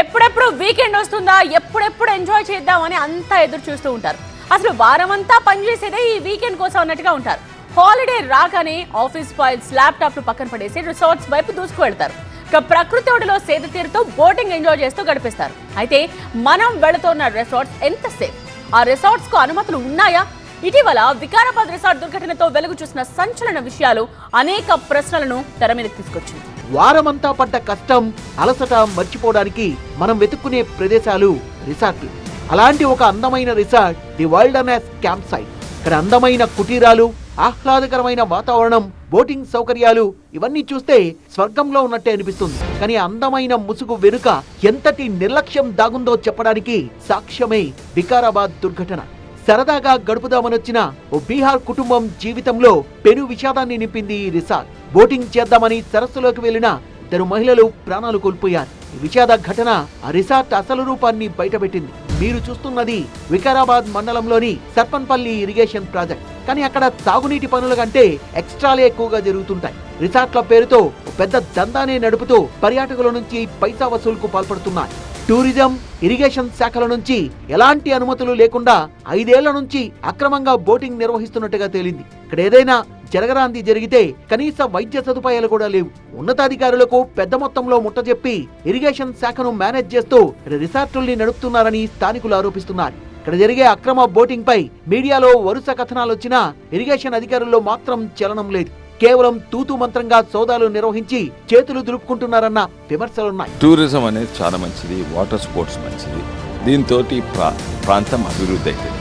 ఎప్పుడెప్పుడు వీకెండ్ వస్తుందా ఎప్పుడెప్పుడు ఎంజాయ్ చేద్దామని అంతా ఎదురు చూస్తూ ఉంటారు. అసలు వారమంతా పనిచేసేదే ఈ వీకెండ్ కోసం అన్నట్టుగా ఉంటారు. హాలిడే రాగానే ఆఫీస్ ఫైల్స్ ల్యాప్టాప్లు పక్కన పడేసి రిసార్ట్స్ వైపు దూసుకు వెళ్తారు. ఇక ప్రకృతి ఒడిలో సేద తీరుతో బోటింగ్ ఎంజాయ్ చేస్తూ గడిపిస్తారు. అయితే మనం వెళుతున్న రిసార్ట్స్ ఎంత సేఫ్? ఆ రిసార్ట్స్కు అనుమతులు ఉన్నాయా? ఇటీవల వికారాబాద్ రిసార్ట్ దుర్ఘటనతో వెలుగు చూసిన సంచలన విషయాలు అనేక ప్రశ్నలను తెర మీదకి తీసుకొచ్చింది. వారమంతా పడ్డ కష్టం అలసట మర్చిపోవడానికి మనం వెతుక్కునే ప్రదేశాలు రిసార్ట్లు. అలాంటి ఒక అందమైన resort the wilderness camp site. ఇక్కడ అందమైన కుటీరాలు ఆహ్లాదకరమైన వాతావరణం బోటింగ్ సౌకర్యాలు ఇవన్నీ చూస్తే స్వర్గంలో ఉన్నట్టే అనిపిస్తుంది. కానీ అందమైన ముసుగు వెనుక ఎంతటి నిర్లక్ష్యం దాగుందో చెప్పడానికి సాక్ష్యమే వికారాబాద్ దుర్ఘటన. సరదాగా గడుపుదామనొచ్చిన ఓ బీహార్ కుటుంబం జీవితంలో పెను విషాదాన్ని నింపింది ఈ రిసార్ట్. బోటింగ్ చేద్దామని సరస్సులోకి వెళ్ళిన ఇద్దరు మహిళలు ప్రాణాలు కోల్పోయారు. ఈ విషాద ఘటన ఆ రిసార్ట్ అసలు రూపాన్ని బయటపెట్టింది. మీరు చూస్తున్నది వికారాబాద్ మండలంలోని సర్పన్పల్లి ఇరిగేషన్ ప్రాజెక్ట్. కానీ అక్కడ తాగునీటి పనుల కంటే ఎక్స్ట్రాలే ఎక్కువగా జరుగుతుంటాయి. రిసార్ట్ల పేరుతో పెద్ద దందానే నడుపుతూ పర్యాటకుల నుంచి పైసా వసూలుకు పాల్పడుతున్నారు. టూరిజం ఇరిగేషన్ శాఖల నుంచి ఎలాంటి అనుమతులు లేకుండా ఐదేళ్ళ నుంచి అక్రమంగా బోటింగ్ నిర్వహిస్తున్నట్టుగా తేలింది. ఇక్కడ ఏదైనా జరగరాంది జరిగితే కనీస వైద్య సదుపాయాలు కూడా లేవు. ఉన్నతాధికారులకు పెద్ద మొత్తంలో ముట్టజెప్పి ఇరిగేషన్ శాఖను మేనేజ్ చేస్తూ రిసార్టుల్ని నడుపుతున్నారని స్థానికులు ఆరోపిస్తున్నారు. ఇక్కడ జరిగే అక్రమ బోటింగ్ పై మీడియాలో వరుస కథనాలు వచ్చినా ఇరిగేషన్ అధికారుల్లో మాత్రం చలనం లేదు. కేవలం తూతు మంత్రంగా సోదాలు నిర్వహించి చేతులు దులుపుకుంటున్నారన్న విమర్శలున్నాయి టూరిజం అనేది చాలా మంచిది వాటర్ స్పోర్ట్స్ మంచిది. దీంతో ప్రా ప్రాంతం అభివృద్ధి అవుతుంది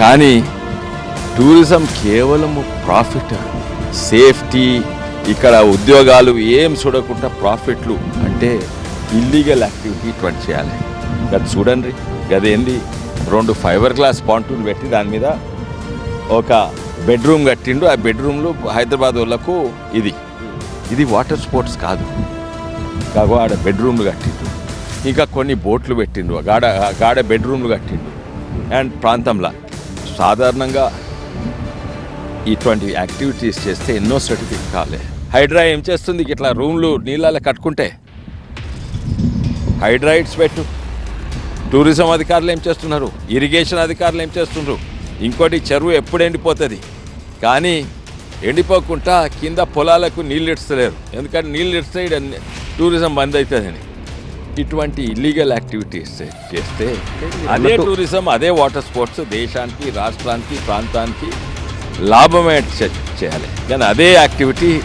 కానీ టూరిజం కేవలము ప్రాఫిట్ సేఫ్టీ ఇక్కడ ఉద్యోగాలు ఏం చూడకుండా ప్రాఫిట్లు అంటే ఇల్లీగల్ యాక్టివిటీ ఇటువంటి చేయాలి. అది చూడండి గదేంది రెండు ఫైబర్ గ్లాస్ పాంటూన్ పెట్టి దాని మీద ఒక బెడ్రూమ్ కట్టిండు. ఆ బెడ్రూమ్లో హైదరాబాద్ వాళ్ళకు ఇది. ఇది వాటర్ స్పోర్ట్స్ కాదు. కాగో ఆడ బెడ్రూమ్లు కట్టిండు. ఇంకా కొన్ని బోట్లు పెట్టిండు. గాడ గాడ బెడ్రూమ్లు కట్టిండు. అండ్ ప్రాంతంలో. సాధారణంగా ఇటువంటి యాక్టివిటీస్ చేస్తే ఎన్నో సర్టిఫికెట్ కావాలి హైడ్రా ఏం చేస్తుంది? ఇట్లా రూమ్లు నీళ్ళలో కట్టుకుంటే. హైడ్రైట్స్ పెట్టు. టూరిజం అధికారులు ఏం చేస్తున్నారు? ఇరిగేషన్ అధికారులు ఏం చేస్తున్నారు ఇంకోటి చెరువు ఎప్పుడు ఎండిపోతుంది? కానీ ఎండిపోకుండా కింద పొలాలకు నీళ్ళు ఇడ్చలేరు. ఎందుకంటే నీళ్ళు ఇడిస్తే టూరిజం బంద్ అవుతుందని ఇటువంటి ఇల్లీగల్ యాక్టివిటీస్ చేస్తే అదే టూరిజం అదే వాటర్ స్పోర్ట్స్ దేశానికి రాష్ట్రానికి ప్రాంతానికి లాభమే చే- చేయాలి. కానీ అదే యాక్టివిటీ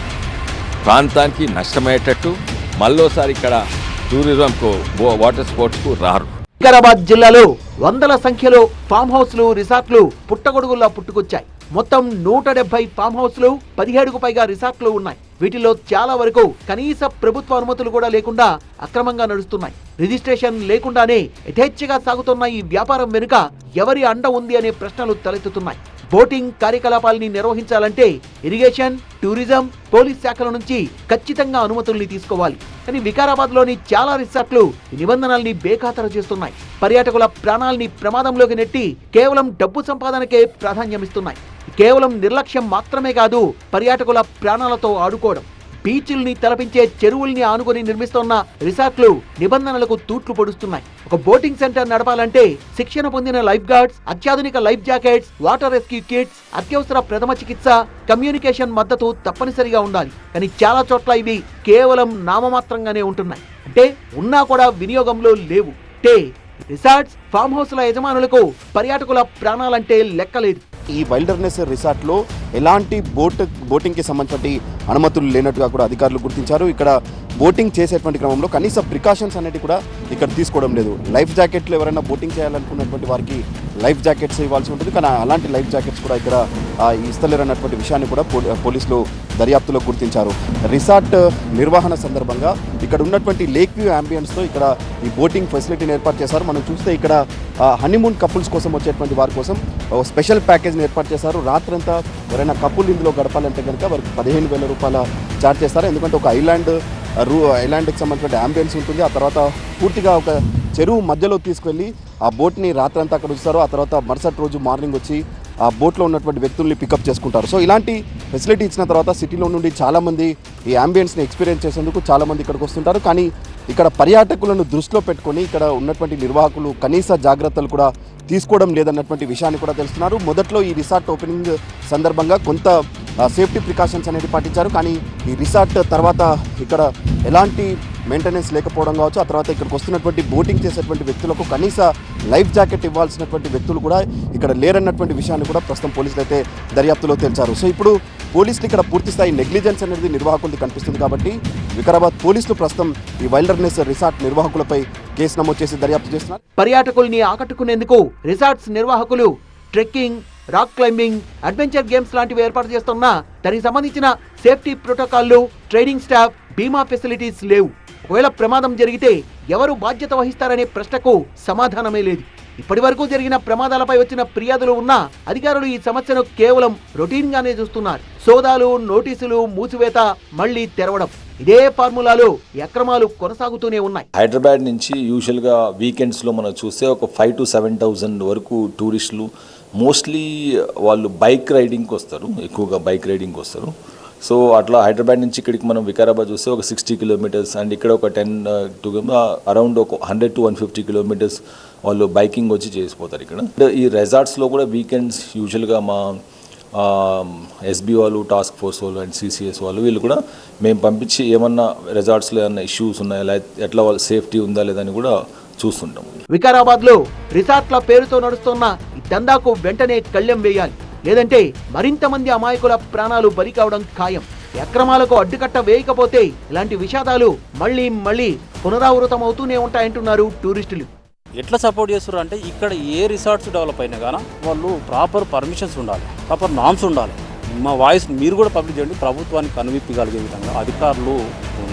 ప్రాంతానికి నష్టమయ్యేటట్టు మళ్ళోసారి ఇక్కడ టూరిజంకు వాటర్ స్పోర్ట్స్కు రారు. వికారాబాద్ జిల్లాలో వందల సంఖ్యలో ఫామ్ హౌస్లు రిసార్ట్లు పుట్టగొడుగుల్లా పుట్టుకొచ్చాయి. మొత్తం నూట డెబ్బై ఫామ్ హౌస్లు పదిహేడుకు పైగా రిసార్ట్లు ఉన్నాయి. వీటిలో చాలా వరకు కనీస ప్రభుత్వ అనుమతులు కూడా లేకుండా అక్రమంగా నడుస్తున్నాయి. రిజిస్ట్రేషన్ లేకుండానే యథేచ్ఛగా సాగుతున్న ఈ వ్యాపారం వెనుక ఎవరి అండ ఉంది అనే ప్రశ్నలు తలెత్తుతున్నాయి. బోటింగ్ కార్యకలాపాలని నిర్వహించాలంటే ఇరిగేషన్ టూరిజం పోలీస్ శాఖల నుంచి ఖచ్చితంగా అనుమతుల్ని తీసుకోవాలి. కానీ వికారాబాద్లోని చాలా రిసార్ట్లు నిబంధనల్ని బేఖాతరు చేస్తున్నాయి. పర్యాటకుల ప్రాణాల్ని ప్రమాదంలోకి నెట్టి కేవలం డబ్బు సంపాదనకే ప్రాధాన్యమిస్తున్నాయి. కేవలం నిర్లక్ష్యం మాత్రమే కాదు పర్యాటకుల ప్రాణాలతో ఆడుకోవడం. బీచ్ల్ని తలపించే చెరువుల్ని ఆనుకొని నిర్మిస్తున్న రిసార్ట్లు నిబంధనలకు తూట్లు పొడుస్తున్నాయి. ఒక బోటింగ్ సెంటర్ నడపాలంటే శిక్షణ పొందిన లైఫ్ గార్డ్స్ అత్యాధునిక life jackets water rescue kits అత్యవసర ప్రథమ చికిత్స కమ్యూనికేషన్ మద్దతు తప్పనిసరిగా ఉండాలి. కానీ చాలా చోట్ల ఇవి కేవలం నామమాత్రంగానే ఉంటున్నాయి. అంటే ఉన్నా కూడా వినియోగంలో లేవు. అంటే రిసార్ట్స్ ఫామ్ హౌస్ల యజమానులకు పర్యాటకుల ప్రాణాలంటే లెక్కలేదు. ఈ వైల్డర్నెస్ రిసార్ట్లో ఎలాంటి బోట్ బోటింగ్కి సంబంధించిన అనుమతులు లేనట్టుగా కూడా అధికారులు గుర్తించారు. ఇక్కడ బోటింగ్ చేసేటువంటి క్రమంలో కనీస ప్రికాషన్స్ అనేవి కూడా ఇక్కడ తీసుకోవడం లేదు. లైఫ్ జాకెట్లు ఎవరైనా బోటింగ్ చేయాలనుకున్నటువంటి వారికి లైఫ్ జాకెట్స్ ఇవ్వాల్సి ఉంటుంది. కానీ అలాంటి లైఫ్ జాకెట్స్ కూడా ఇక్కడ ఇస్తలేరన్నటువంటి అన్నటువంటి విషయాన్ని కూడా పో- పోలీసులు దర్యాప్తులో గుర్తించారు. రిసార్ట్ నిర్వహణ సందర్భంగా ఇక్కడ ఉన్నటువంటి లేక్ వ్యూ అంబియన్స్తో ఇక్కడ ఈ బోటింగ్ ఫెసిలిటీని ఏర్పాటు చేశారు. మనం చూస్తే ఇక్కడ హనీమూన్ కపుల్స్ కోసం వచ్చేటువంటి వారి కోసం స్పెషల్ ప్యాకేజ్ ప్యాకేజ్ని ఏర్పాటు చేశారు. రాత్రంతా ఎవరైనా కప్పులు ఇందులో గడపాలంటే కనుక వారికి పదిహేను వేల రూపాయల ఛార్జ్ చేస్తారు. ఎందుకంటే ఒక ఐలాండ్ రూ ఐలాండ్కి సంబంధించిన అంబులెన్స్ ఉంటుంది. ఆ తర్వాత పూర్తిగా ఒక చెరువు మధ్యలో తీసుకెళ్ళి ఆ బోట్ని రాత్రంతా అక్కడ ఉంచుతారు. ఆ తర్వాత మరుసటి రోజు మార్నింగ్ వచ్చి ఆ బోట్లో ఉన్నటువంటి వ్యక్తుల్ని పికప్ చేసుకుంటారు. సో ఇలాంటి ఫెసిలిటీ ఇచ్చిన తర్వాత సిటీలో నుండి చాలామంది ఈ అంబియన్స్ని ఎక్స్పీరియన్స్ చేసేందుకు చాలామంది ఇక్కడికి వస్తుంటారు. కానీ ఇక్కడ పర్యాటకులను దృష్టిలో పెట్టుకొని ఇక్కడ ఉన్నటువంటి నిర్వాహకులు కనీస జాగ్రత్తలు కూడా తీసుకోవడం లేదన్నటువంటి విషయాన్ని కూడా తెలుస్తున్నారు. మొదట్లో ఈ రిసార్ట్ ఓపెనింగ్ సందర్భంగా కొంత సేఫ్టీ ప్రికాషన్స్ అనేది పాటించారు. కానీ ఈ రిసార్ట్ తర్వాత ఇక్కడ ఎలాంటి మెయింటెనెన్స్ లేకపోవడం కావచ్చు ఆ తర్వాత ఇక్కడికి వస్తున్నటువంటి బోటింగ్ చేసేటువంటి వ్యక్తులకు కనీస లైఫ్ జాకెట్ ఇవ్వాల్సినటువంటి వ్యక్తులు కూడా ఇక్కడ లేరన్నటువంటి విషయాన్ని కూడా ప్రస్తుతం పోలీసులు అయితే దర్యాప్తులో తెలిచారు. సో ఇప్పుడు పోలీసులు ఇక్కడ పూర్తి స్థాయి నెగ్లిజెన్స్ అనేది నిర్వాహకులది కనిపిస్తుంది కాబట్టి వికారాబాద్ పోలీసులు ప్రస్తుతం ఈ వైల్డర్నెస్ రిసార్ట్ నిర్వాహకులపై కేసు నమోదు చేసి దర్యాప్తు చేస్తున్నారు. పర్యాటకుల్ని ఆకట్టుకునేందుకు రిసార్ట్స్ నిర్వాహకులు trekking rock climbing adventure games లాంటివి ఏర్పాటు చేస్తున్నా దానికి సంబంధించిన సేఫ్టీ ప్రోటోకాల్లు ట్రైనింగ్ స్టాఫ్ బీమా ఫెసిలిటీస్ లేవు. ఒకవేళ ప్రమాదం జరిగితే ఎవరు బాధ్యత వహిస్తారనే ప్రశ్నకు సమాధానమే లేదు. ఇప్పటి వరకు జరిగిన ప్రమాదాలపై వచ్చిన ఫిర్యాదులు ఉన్నా అధికారులు ఈ సమస్యను కేవలం రొటీన్ గానే చూస్తున్నారు. సోదాలు నోటీసులు మూసివేత మళ్ళీ తెరవడం. ఇదే ఫార్ములాలో అక్రమాలు కొనసాగుతూనే ఉన్నాయి. హైదరాబాద్ నుంచి యూజువల్గా వీకెండ్స్లో మనం చూస్తే ఒక ఫైవ్ టు సెవెన్ థౌజండ్ వరకు టూరిస్టులు మోస్ట్లీ వాళ్ళు బైక్ రైడింగ్కి వస్తారు. ఎక్కువగా బైక్ రైడింగ్కి వస్తారు. సో అట్లా హైదరాబాద్ నుంచి ఇక్కడికి మనం వికారాబాద్ చూస్తే ఒక సిక్స్టీ కిలోమీటర్స్ అండ్ ఇక్కడ ఒక టెన్ టు అరౌండ్ ఒక hundred to one fifty kilometres వాళ్ళు బైకింగ్ వచ్చి చేసిపోతారు ఇక్కడ. ఈ రెసార్ట్స్లో కూడా వీకెండ్స్ యూజువల్గా మా ఎస్బీ వాళ్ళు టాస్క్ ఫోర్స్ వాళ్ళు అండ్ సిసిఎస్ వాళ్ళు వీళ్ళు కూడా మేము పంపించి ఏమన్నా రెసార్ట్స్లో ఏమన్నా ఇష్యూస్ ఉన్నాయా లేదా ఎట్లా వాళ్ళ సేఫ్టీ ఉందా లేదని కూడా చూస్తుంటాం. వికారాబాద్లో రిసార్ట్ల పేరుతో నడుస్తున్న దందాకు వెంటనే కళ్ళెం వేయాలి. లేదంటే మరింత మంది అమాయకుల ప్రాణాలు బలి కావడం ఖాయం. అక్రమాలకు అడ్డుకట్ట వేయకపోతే ఇలాంటి విషాదాలు మళ్ళీ మళ్ళీ పునరావృతం అవుతూనే ఉంటాయంటున్నారు టూరిస్టులు. ఎట్లా సపోర్ట్ చేస్తారు అంటే ఇక్కడ ఏ రిసార్ట్స్ డెవలప్ అయినా కానీ వాళ్ళు ప్రాపర్ పర్మిషన్స్ ఉండాలి ప్రాపర్ నామ్స్ ఉండాలి. మా వాయిస్ మీరు కూడా పబ్లిక్ చేయండి ప్రభుత్వానికి కనువిప్పగలిగే విధంగా అధికారులు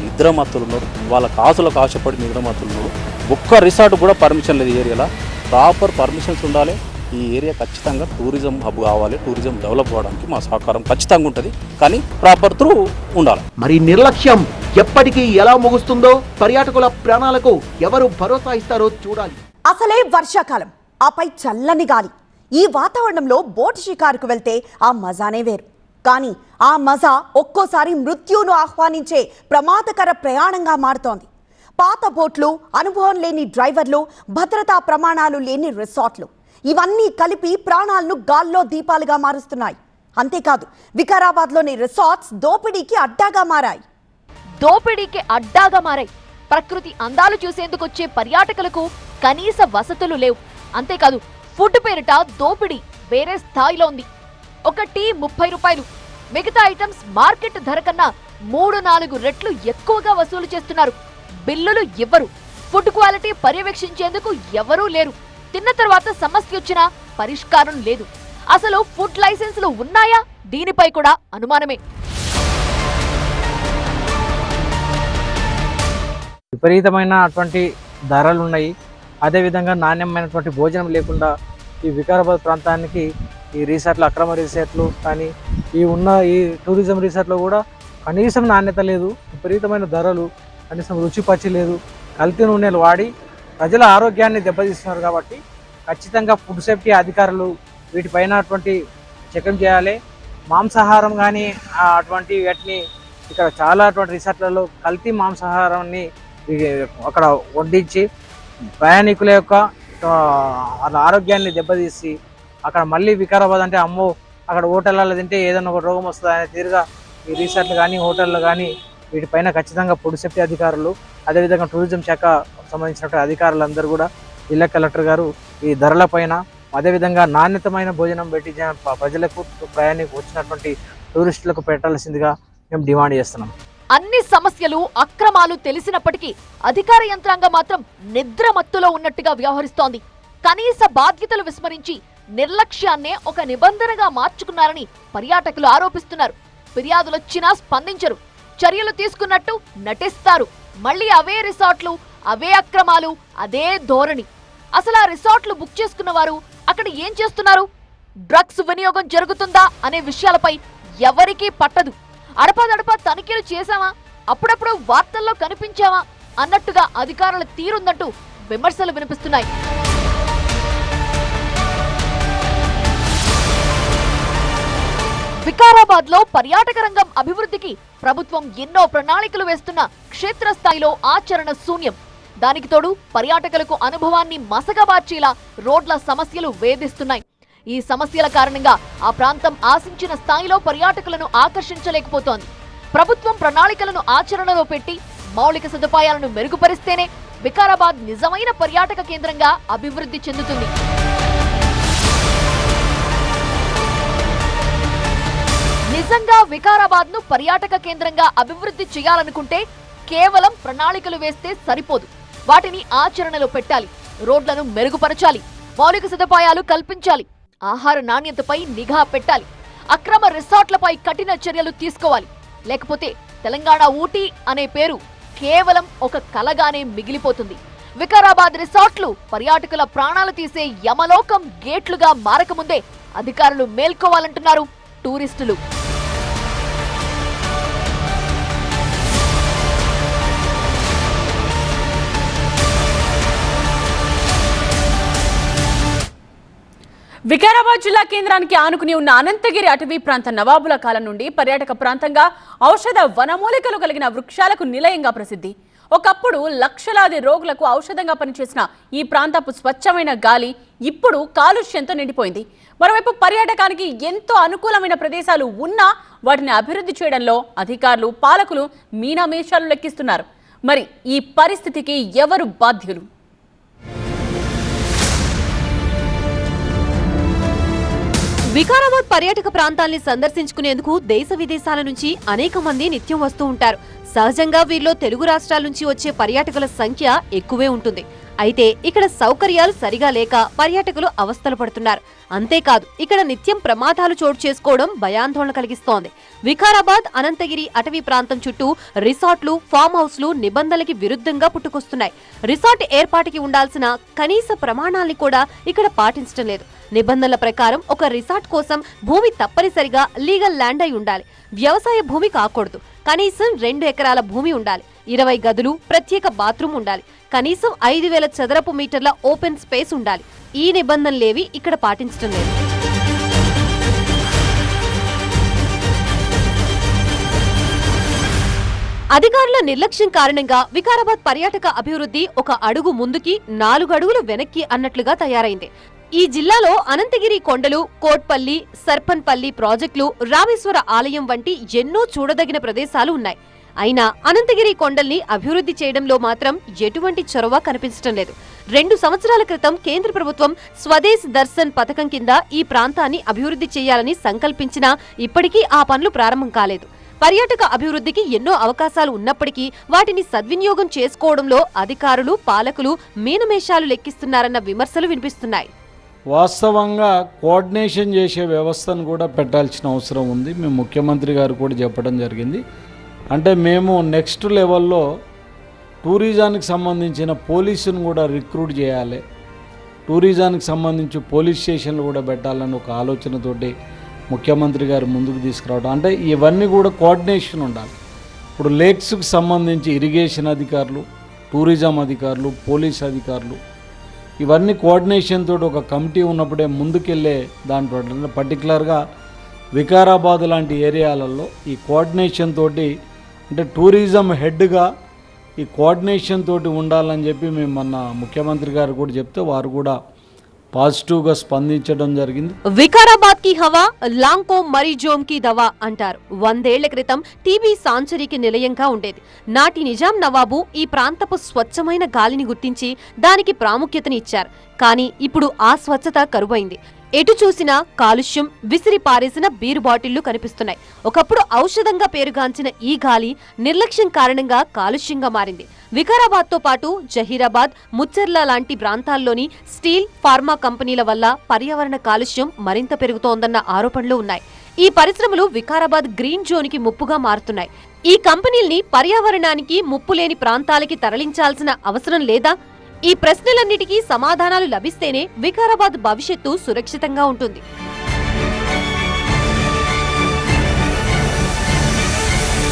నిద్రమత్తులు ఉన్నారు వాళ్ళ కాసులకు ఆశపడి నిద్రమత్తులు ఉన్నారు ఒక్క రిసార్ట్ కూడా పర్మిషన్ లేదు ఏరియాలో. ప్రాపర్ పర్మిషన్స్ ఉండాలి ఈ ఏరియా ఖచ్చితంగా టూరిజం హబ్ కావాలి టూరిజం డెవలప్ అవ్వడానికి మా సహకారం ఖచ్చితంగా ఉంటుంది. కానీ ప్రాపర్ త్రూ ఉండాలి. మరి నిర్లక్ష్యం ఎప్పటికీ ఎలా ముగుస్తుందో పర్యాటకుల ప్రాణాలకు ఎవరు భరోసా ఇస్తారో చూడాలి. అసలే వర్షాకాలం ఆపై చల్లని గాలి. ఈ వాతావరణంలో బోట్ షికారుకు వెళ్తే ఆ మజానే వేరు. కానీ ఆ మజా ఒక్కోసారి మృత్యువును ఆహ్వానించే ప్రమాదకర ప్రయాణంగా మారుతోంది. పాత బోట్లు అనుభవం లేని డ్రైవర్లు భద్రతా ప్రమాణాలు లేని రిసార్ట్లు. ఇవన్నీ కలిపి ప్రాణాలను గాల్లో దీపాలుగా మారుస్తున్నాయి. అంతేకాదు వికారాబాద్లోని రిసార్ట్స్ దోపిడీకి అడ్డాగా మారాయి. దోపిడీకి అడ్డాగా మారాయి. ప్రకృతి అందాలు చూసేందుకు వచ్చే పర్యాటకులకు కనీస వసతులు లేవు. అంతేకాదు ఫుడ్ పేరిట దోపిడీ వేరే స్థాయిలో ఉంది. ఒక టీ ముప్పై రూపాయలు. మిగతా ఐటమ్స్ మార్కెట్ ధర కన్నా మూడు నాలుగు రెట్లు ఎక్కువగా వసూలు చేస్తున్నారు. బిల్లులు ఇవ్వరు. ఫుడ్ క్వాలిటీ పర్యవేక్షించేందుకు ఎవరూ లేరు. తిన్న తర్వాత సమస్య వచ్చినా పరిష్కారం లేదు. అసలు ఫుడ్ లైసెన్సులు ఉన్నాయా? దీనిపై కూడా అనుమానమే. విపరీతమైన అటువంటి ధరలు ఉన్నాయి అదేవిధంగా నాణ్యమైనటువంటి భోజనం లేకుండా ఈ వికారాబాద్ ప్రాంతానికి ఈ రీసార్ట్లు అక్రమ రీసార్ట్లు కానీ ఈ ఉన్న ఈ టూరిజం రీసార్ట్లో కూడా కనీసం నాణ్యత లేదు. విపరీతమైన ధరలు కనీసం రుచి పచ్చి లేదు. కల్తీ నూనెలు వాడి ప్రజల ఆరోగ్యాన్ని దెబ్బతీస్తున్నారు కాబట్టి ఖచ్చితంగా ఫుడ్ సేఫ్టీ అధికారులు వీటిపైన అటువంటి చెకం చేయాలి. మాంసాహారం కానీ అటువంటి వాటిని ఇక్కడ చాలా అటువంటి రిసార్ట్లలో కల్తీ మాంసాహారాన్ని అక్కడ వడ్డించి ప్రయాణికుల యొక్క వాళ్ళ ఆరోగ్యాన్ని దెబ్బతీసి అక్కడ మళ్ళీ వికారాబాద్ అంటే అమ్మో అక్కడ హోటళ్ళలో తింటే ఏదైనా ఒక రోగం వస్తుంది అనే తీరుగా ఈ రిసార్ట్లు కానీ హోటళ్ళు కానీ వీటిపైన ఖచ్చితంగా ఫుడ్ సేఫ్టీ అధికారులు అదేవిధంగా టూరిజం శాఖ సంబంధించినటువంటి అధికారులందరూ కూడా జిల్లా కలెక్టర్ గారు ఈ ధరల పైన అదేవిధంగా నాణ్యతమైన భోజనం పెట్టి ప్రజలకు ప్రయాణికు వచ్చినటువంటి టూరిస్టులకు పెట్టాల్సిందిగా మేము డిమాండ్ చేస్తున్నాం. అన్ని సమస్యలు అక్రమాలు తెలిసినప్పటికీ అధికార యంత్రాంగం మాత్రం నిద్రమత్తులో ఉన్నట్టుగా వ్యవహరిస్తోంది. కనీస బాధ్యతలు విస్మరించి నిర్లక్ష్యాన్నే ఒక నిబంధనగా మార్చుకున్నారని పర్యాటకులు ఆరోపిస్తున్నారు. ఫిర్యాదులొచ్చినా స్పందించరు. చర్యలు తీసుకున్నట్టు నటిస్తారు. మళ్ళీ అవే రిసార్ట్లు అవే అక్రమాలు అదే ధోరణి. అసలు ఆ రిసార్ట్లు బుక్ చేసుకున్న వారు అక్కడ ఏం చేస్తున్నారు? డ్రగ్స్ వినియోగం జరుగుతుందా అనే విషయాలపై ఎవరికీ పట్టదు. అడపాదడపా తనిఖీలు చేశామా? అప్పుడప్పుడు వార్తల్లో కనిపించామా? అన్నట్టుగా అధికారుల తీరుందంటూ విమర్శలు వినిపిస్తున్నాయి. వికారాబాద్లో పర్యాటక రంగం అభివృద్ధికి ప్రభుత్వం ఎన్నో ప్రణాళికలు వేస్తున్న క్షేత్రస్థాయిలో ఆచరణ శూన్యం. దానికి తోడు పర్యాటకులకు అనుభవాన్ని మసగబార్చేలా రోడ్ల సమస్యలు వేధిస్తున్నాయి. ఈ సమస్యల కారణంగా ఆ ప్రాంతం ఆశించిన స్థాయిలో పర్యాటకులను ఆకర్షించలేకపోతోంది. ప్రభుత్వం ప్రణాళికలను ఆచరణలో పెట్టి మౌలిక సదుపాయాలను మెరుగుపరిస్తేనే వికారాబాద్ నిజమైన పర్యాటక కేంద్రంగా అభివృద్ధి చెందుతుంది. నిజంగా వికారాబాద్ను పర్యాటక కేంద్రంగా అభివృద్ధి చేయాలనుకుంటే కేవలం ప్రణాళికలు వేస్తే సరిపోదు. వాటిని ఆచరణలో పెట్టాలి. రోడ్లను మెరుగుపరచాలి. మౌలిక సదుపాయాలు కల్పించాలి. ఆహార నాణ్యతపై నిఘా పెట్టాలి. అక్రమ రిసార్ట్లపై కఠిన చర్యలు తీసుకోవాలి. లేకపోతే తెలంగాణ ఊటీ అనే పేరు కేవలం ఒక కలగానే మిగిలిపోతుంది. వికారాబాద్ రిసార్ట్లు పర్యాటకుల ప్రాణాలు తీసే యమలోకం గేట్లుగా మారకముందే అధికారులు మేల్కోవాలంటున్నారు టూరిస్టులు. వికారాబాద్ జిల్లా కేంద్రానికి ఆనుకుని ఉన్న అనంతగిరి అటవీ ప్రాంత నవాబుల కాలం నుండి పర్యాటక ప్రాంతంగా ఔషధ వనమూలికలు కలిగిన వృక్షాలకు నిలయంగా ప్రసిద్ధి. ఒకప్పుడు లక్షలాది రోగులకు ఔషధంగా పనిచేసిన ఈ ప్రాంతపు స్వచ్ఛమైన గాలి ఇప్పుడు కాలుష్యంతో నిండిపోయింది. మరోవైపు పర్యాటకానికి ఎంతో అనుకూలమైన ప్రదేశాలు ఉన్నా వాటిని అభివృద్ధి చేయడంలో అధికారులు పాలకులు మీనామేషాలు లెక్కిస్తున్నారు. మరి ఈ పరిస్థితికి ఎవరు బాధ్యులు? వికారాబాద్ పర్యాటక ప్రాంతాల్ని సందర్శించుకునేందుకు దేశ విదేశాల నుంచి అనేక మంది నిత్యం వస్తూ ఉంటారు. సహజంగా వీరిలో తెలుగు రాష్ట్రాల నుంచి వచ్చే పర్యాటకుల సంఖ్య ఎక్కువే ఉంటుంది. అయితే ఇక్కడ సౌకర్యాలు సరిగా లేక పర్యాటకులు అవస్థలు పడుతున్నారు. అంతేకాదు ఇక్కడ నిత్యం ప్రమాదాలు చోటు చేసుకోవడం భయాందోళన కలిగిస్తోంది. వికారాబాద్ అనంతగిరి అటవీ ప్రాంతం చుట్టూ రిసార్ట్లు ఫామ్ హౌస్లు నిబంధనలకి విరుద్ధంగా పుట్టుకొస్తున్నాయి. రిసార్ట్ ఏర్పాటుకి ఉండాల్సిన కనీస ప్రమాణాల్ని కూడా ఇక్కడ పాటించడం లేదు. నిబంధనల ప్రకారం ఒక రిసార్ట్ కోసం భూమి తప్పనిసరిగా లీగల్ ల్యాండ్ అయి ఉండాలి. వ్యవసాయ భూమి కాకూడదు. కనీసం రెండు ఎకరాల భూమి ఉండాలి. ఇరవై గదులు ప్రత్యేక బాత్రూమ్ ఉండాలి. కనీసం ఐదు వేల చదరపు మీటర్ల ఓపెన్ స్పేస్ ఉండాలి. ఈ నిబంధనలేవి ఇక్కడ పాటించడం లేదు. అధికారుల నిర్లక్ష్యం కారణంగా వికారాబాద్ పర్యాటక అభివృద్ధి ఒక అడుగు ముందుకి నాలుగు అడుగులు వెనక్కి అన్నట్లుగా తయారైంది. ఈ జిల్లాలో అనంతగిరి కొండలు కోట్పల్లి సర్పన్పల్లి ప్రాజెక్టులు రామేశ్వర ఆలయం వంటి ఎన్నో చూడదగిన ప్రదేశాలు ఉన్నాయి. అయినా అనంతగిరి కొండల్ని అభివృద్ధి చేయడంలో మాత్రం ఎటువంటి చొరవ కనిపించడం లేదు. రెండు సంవత్సరాల క్రితం కేంద్ర ప్రభుత్వం స్వదేశ్ దర్శన్ పథకం కింద ఈ ప్రాంతాన్ని అభివృద్ధి చేయాలని సంకల్పించినా ఇప్పటికీ ఆ పనులు ప్రారంభం కాలేదు. పర్యాటక అభివృద్ధికి ఎన్నో అవకాశాలు ఉన్నప్పటికీ వాటిని సద్వినియోగం చేసుకోవడంలో అధికారులు పాలకులు మీనమేషాలు లెక్కిస్తున్నారన్న విమర్శలు వినిపిస్తున్నాయి. వాస్తవంగా కోఆర్డినేషన్ చేసే వ్యవస్థను కూడా పెట్టాల్సిన అవసరం ఉంది. మేము ముఖ్యమంత్రి గారు కూడా చెప్పడం జరిగింది. అంటే మేము నెక్స్ట్ లెవెల్లో టూరిజానికి సంబంధించిన పోలీసును కూడా రిక్రూట్ చేయాలి. టూరిజానికి సంబంధించి పోలీస్ స్టేషన్లు కూడా పెట్టాలని ఒక ఆలోచనతోటి ముఖ్యమంత్రి గారు ముందుకు తీసుకురావడం అంటే ఇవన్నీ కూడా కోఆర్డినేషన్ ఉండాలి. ఇప్పుడు లేక్స్కి సంబంధించి ఇరిగేషన్ అధికారులు టూరిజం అధికారులు పోలీస్ అధికారులు ఇవన్నీ కోఆర్డినేషన్ తోటి ఒక కమిటీ ఉన్నప్పుడే ముందుకెళ్ళే దాంట్లో పర్టికులర్గా వికారాబాద్ లాంటి ఏరియాలలో ఈ కోఆర్డినేషన్ తోటి అంటే టూరిజం హెడ్గా ఈ కోఆర్డినేషన్ తోటి ఉండాలని చెప్పి మేము మొన్న ముఖ్యమంత్రి గారు కూడా చెప్తే వారు కూడా పాజిటివ్గా స్పందించడం జరిగింది. వికారాబాద్కి హవా లాంకో మరిజోమ్కి దవా అంటారు. వందేళ్ళ క్రితం టీబీ సాంచరీకి నిలయంగా ఉండేది. నాటి నిజాం నవాబు ఈ ప్రాంతపు స్వచ్ఛమైన గాలిని గుర్తించి దానికి ప్రాముఖ్యతని ఇచ్చారు. కానీ ఇప్పుడు ఆ స్వచ్ఛత కరువైంది. ఎటు చూసినా కాలుష్యం విసిరి పారేసిన బీరు బాటిళ్ళు కనిపిస్తున్నాయి. ఒకప్పుడు ఔషధంగా పేరుగాంచిన ఈ గాలి నిర్లక్ష్యం కారణంగా కాలుష్యంగా మారింది. వికారాబాద్తో పాటు జహీరాబాద్ ముచ్చర్ల లాంటి ప్రాంతాల్లోని స్టీల్ ఫార్మా కంపెనీల వల్ల పర్యావరణ కాలుష్యం మరింత పెరుగుతోందన్న ఆరోపణలు ఉన్నాయి. ఈ పరిశ్రమలు వికారాబాద్ గ్రీన్ జోన్కి ముప్పుగా మారుతున్నాయి. ఈ కంపెనీల్ని పర్యావరణానికి ముప్పు లేని ప్రాంతాలకి తరలించాల్సిన అవసరం లేదా? ఈ ప్రశ్నలన్నిటికీ సమాధానాలు లభిస్తేనే వికారాబాద్ భవిష్యత్తు సురక్షితంగా ఉంటుంది.